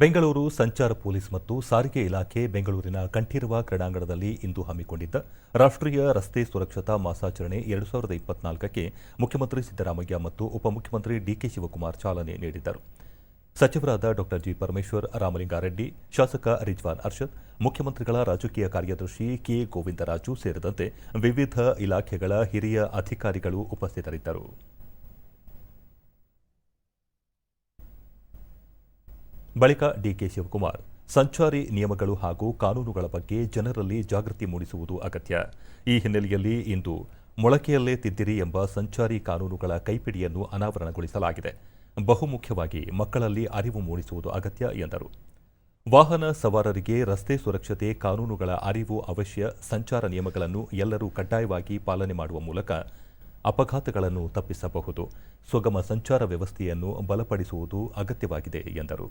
ಬೆಂಗಳೂರು ಸಂಚಾರ ಪೊಲೀಸ್ ಮತ್ತು ಸಾರಿಗೆ ಇಲಾಖೆ ಬೆಂಗಳೂರಿನ ಕಂಠೀರವ ಕ್ರೀಡಾಂಗಣದಲ್ಲಿ ಇಂದು ಹಮ್ಮಿಕೊಂಡಿದ್ದ ರಾಷ್ಟ್ರೀಯ ರಸ್ತೆ ಸುರಕ್ಷತಾ ಮಾಸಾಚರಣೆ ಎರಡು ಸಾವಿರದ ಇಪ್ಪತ್ನಾಲ್ಕಕ್ಕೆ ಮುಖ್ಯಮಂತ್ರಿ ಸಿದ್ದರಾಮಯ್ಯ ಮತ್ತು ಉಪಮುಖ್ಯಮಂತ್ರಿ ಡಿಕೆ ಶಿವಕುಮಾರ್ ಚಾಲನೆ ನೀಡಿದ್ದರು. ಸಚಿವರಾದ ಡಾ ಜಿ ಪರಮೇಶ್ವರ್, ರಾಮಲಿಂಗಾರೆಡ್ಡಿ, ಶಾಸಕ ರಿಜ್ವಾನ್ ಅರ್ಷದ್, ಮುಖ್ಯಮಂತ್ರಿಗಳ ರಾಜಕೀಯ ಕಾರ್ಯದರ್ಶಿ ಕೆ. ಗೋವಿಂದರಾಜು ಸೇರಿದಂತೆ ವಿವಿಧ ಇಲಾಖೆಗಳ ಹಿರಿಯ ಅಧಿಕಾರಿಗಳು ಉಪಸ್ಥಿತರಿದ್ದರು. ಬಳಿಕ ಡಿಕೆ ಶಿವಕುಮಾರ್, ಸಂಚಾರಿ ನಿಯಮಗಳು ಹಾಗೂ ಕಾನೂನುಗಳ ಬಗ್ಗೆ ಜನರಲ್ಲಿ ಜಾಗೃತಿ ಮೂಡಿಸುವುದು ಅಗತ್ಯ. ಈ ಹಿನ್ನೆಲೆಯಲ್ಲಿ ಇಂದು ಮೊಳಕೆಯಲ್ಲೇ ತಿದ್ದಿರಿ ಎಂಬ ಸಂಚಾರಿ ಕಾನೂನುಗಳ ಕೈಪಿಡಿಯನ್ನು ಅನಾವರಣಗೊಳಿಸಲಾಗಿದೆ. ಬಹುಮುಖ್ಯವಾಗಿ ಮಕ್ಕಳಲ್ಲಿ ಅರಿವು ಮೂಡಿಸುವುದು ಅಗತ್ಯ ಎಂದರು. ವಾಹನ ಸವಾರರಿಗೆ ರಸ್ತೆ ಸುರಕ್ಷತೆ, ಕಾನೂನುಗಳ ಅರಿವು ಅವಶ್ಯ, ಸಂಚಾರ ನಿಯಮಗಳನ್ನು ಎಲ್ಲರೂ ಕಡ್ಡಾಯವಾಗಿ ಪಾಲನೆ ಮಾಡುವ ಮೂಲಕ ಅಪಘಾತಗಳನ್ನು ತಪ್ಪಿಸಬಹುದು. ಸುಗಮ ಸಂಚಾರ ವ್ಯವಸ್ಥೆಯನ್ನು ಬಲಪಡಿಸುವುದು ಅಗತ್ಯವಾಗಿದೆ ಎಂದರು.